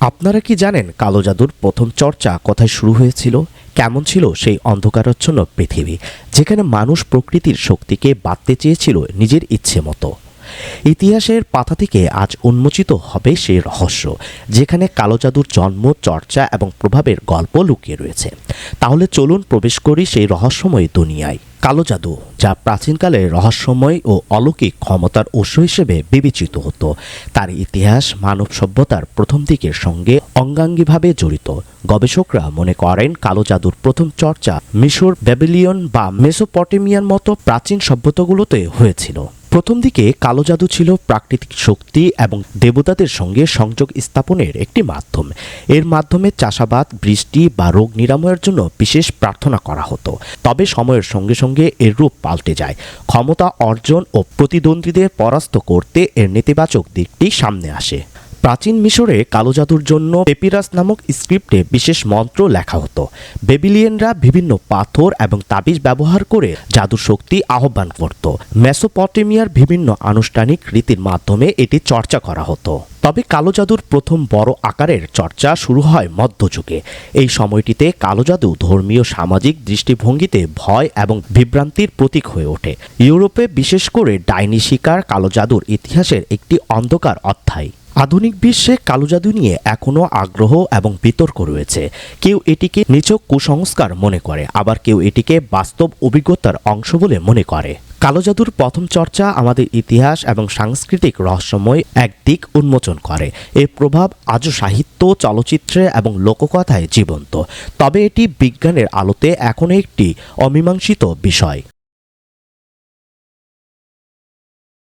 আপনারা কি জানেন কালো জাদুর প্রথম চর্চা কোথায় শুরু হয়েছিল? কেমন ছিল সেই অন্ধকারাচ্ছন্ন পৃথিবী, যেখানে মানুষ প্রকৃতির শক্তিকে বাঁধতে চেয়েছিল নিজের ইচ্ছে মতো? ইতিহাসের পাতা থেকে আজ উন্মোচিত হবে সেই রহস্য, যেখানে কালো জাদুর জন্ম, চর্চা এবং প্রভাবের গল্প লুকিয়ে রয়েছে। তাহলে চলুন প্রবেশ করি সেই রহস্যময় দুনিয়ায়। কালো জাদু, যা প্রাচীনকালে রহস্যময় ও অলৌকিক ক্ষমতার উৎস হিসেবে বিবেচিত হতো। তার ইতিহাস মানব সভ্যতার প্রথম দিকের সঙ্গে অঙ্গাঙ্গিভাবে জড়িত। গবেষকরা মনে করেন কালো জাদুর প্রথম চর্চা মিশর ব্যাবিলিয়ন বা মেসোপটেমিয়ার মতো প্রাচীন সভ্যতাগুলোতে হয়েছিল। প্রথম দিকে কালো জাদু ছিল প্রাকৃতিক শক্তি এবং দেবতাদের সঙ্গে সংযোগ স্থাপনের একটি মাধ্যম। এর মাধ্যমে চাষাবাদ, বৃষ্টি বা রোগ নিরাময়ের জন্য বিশেষ প্রার্থনা করা হতো। তবে সময়ের সঙ্গে সঙ্গে এর রূপ পাল্টে যায়। ক্ষমতা অর্জন ও প্রতিদ্বন্দ্বীদের পরাস্ত করতে এর নেতিবাচক দিকটি সামনে আসে। প্রাচীন মিশরে কালো জাদুর জন্য পেপিরাস নামক স্ক্রিপ্টে বিশেষ মন্ত্র লেখা হতো। বেবিলিয়ানরা বিভিন্ন পাথর এবং তাবিজ ব্যবহার করে জাদুর শক্তি আহ্বান করত। মেসোপটেমিয়ার বিভিন্ন আনুষ্ঠানিক রীতির মাধ্যমে এটি চর্চা করা হতো। তবে কালো জাদুর প্রথম বড় আকারের চর্চা শুরু হয় মধ্যযুগে। এই সময়টিতে কালো জাদু ধর্মীয় সামাজিক দৃষ্টিভঙ্গিতে ভয় এবং বিভ্রান্তির প্রতীক হয়ে ওঠে। ইউরোপে বিশেষ করে ডাইনি শিকার কালো জাদুর ইতিহাসের একটি অন্ধকার অধ্যায়। আধুনিক বিশ্বে কালো জাদু নিয়ে এখনও আগ্রহ এবং বিতর্ক রয়েছে। কেউ এটিকে নিচক কুসংস্কার মনে করে, আবার কেউ এটিকে বাস্তব অভিজ্ঞতার অংশ বলে মনে করে। কালো জাদুর প্রথম চর্চা আমাদের ইতিহাস এবং সাংস্কৃতিক রহস্যময় এক দিক উন্মোচন করে। এর প্রভাব আজও সাহিত্য, চলচ্চিত্রে এবং লোককথায় জীবন্ত। তবে এটি বিজ্ঞানের আলোতে এখনও একটি অমীমাংসিত বিষয়।